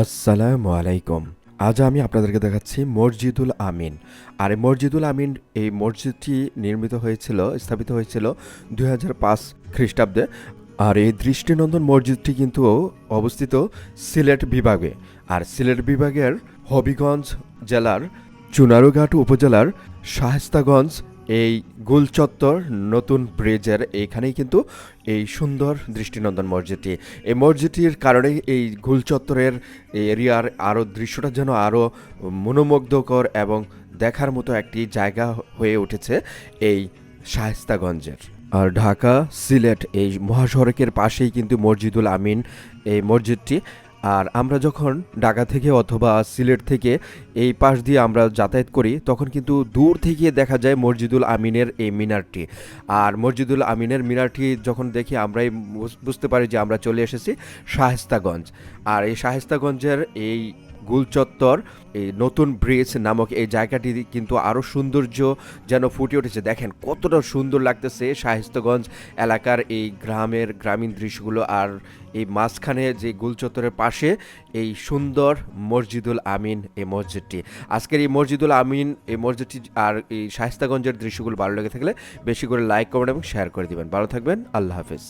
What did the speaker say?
আসসালামু আলাইকুম। আজ আমি আপনাদেরকে দেখাচ্ছি মসজিদুল আমিন। আর এই মসজিদুল আমিন, এই মসজিদটি নির্মিত হয়েছিল, স্থাপিত হয়েছিল দু হাজার পাঁচ খ্রিস্টাব্দে। আর এই দৃষ্টিনন্দন মসজিদটি কিন্তু অবস্থিত সিলেট বিভাগে। আর সিলেট বিভাগের হবিগঞ্জ জেলার চুনারুঘাট উপজেলার শাহেস্তাগঞ্জ এই গুলচত্বর নতুন ব্রিজের এইখানেই কিন্তু এই সুন্দর দৃষ্টিনন্দন মসজিদটি। এই মসজিদটির কারণে এই গুলচত্বরের এরিয়ার আরও দৃশ্যটা যেন আরও মনোমুগ্ধকর এবং দেখার মতো একটি জায়গা হয়ে উঠেছে এই শায়েস্তাগঞ্জের। আর ঢাকা সিলেট এই মহাসড়কের পাশেই কিন্তু মসজিদুল আমিন এই মসজিদটি আর আমরা যখন ঢাকা থেকে অথবা সিলেট থেকে এই পাশ দিয়ে আমরা যাতায়াত করি, তখন কিন্তু দূর থেকে দেখা যায় মসজিদুল আমিনের এই মিনারটি। আর মসজিদুল আমিনের মিনারটি যখন দেখি, আমরাই বুঝতে পারি যে আমরা চলে এসেছি শাহেস্তাগঞ্জ আর এই শাহেস্তাগঞ্জের এই গুলচত্বর এই নতুন ব্রিজ নামক এই জায়গাটি কিন্তু আরও সৌন্দর্য যেন ফুটে উঠেছে। দেখেন কতটা সুন্দর লাগতেছে শাহিস্তগঞ্জ এলাকার এই গ্রামের গ্রামীণ দৃশ্যগুলো। আর এই মাঝখানে যে গুলচত্বরের পাশে এই সুন্দর মসজিদুল আমিন এই মসজিদটি। আজকের এই মসজিদুল আমিন এই মসজিদটি আর এই শাহিস্তাগঞ্জের দৃশ্যগুলো ভালো লেগে থাকলে বেশি করে লাইক, কমেন্ট এবং শেয়ার করে দিবেন। ভালো থাকবেন, আল্লাহ হাফেজ।